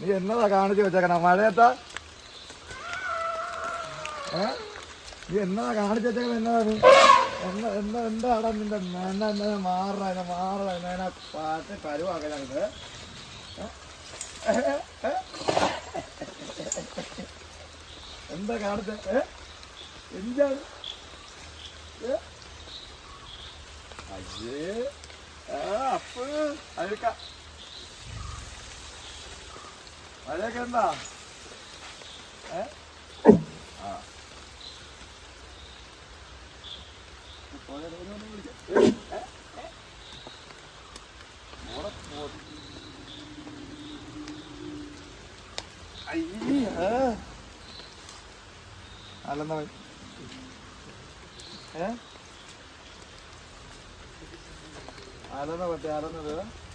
നീ എന്നതാ കാണിച്ചു വെച്ചേക്കണ? മഴയത്താ? നീ എന്നതാ കാണിച്ചു വെച്ചേക്കണ? എന്നതാ നീ? എന്താ എന്താ എന്താടാ നിന്റെ എന്നാ എന്നാ മാറ എന്നാ മാറ എന്നാ എന്നാ പാട്ട് ഞങ്ങൾക്ക് എന്താ കാണിച്ച? ഏ? എന്താണ്? അയ്യേ. അപ്പ്. അഴുക്ക മഴയൊക്കെ എന്താ ഏ? ആ. വിളിക്കാം. ഏ, ഏ, ഏ. പോടെ, പോടെ. അയ്യേ,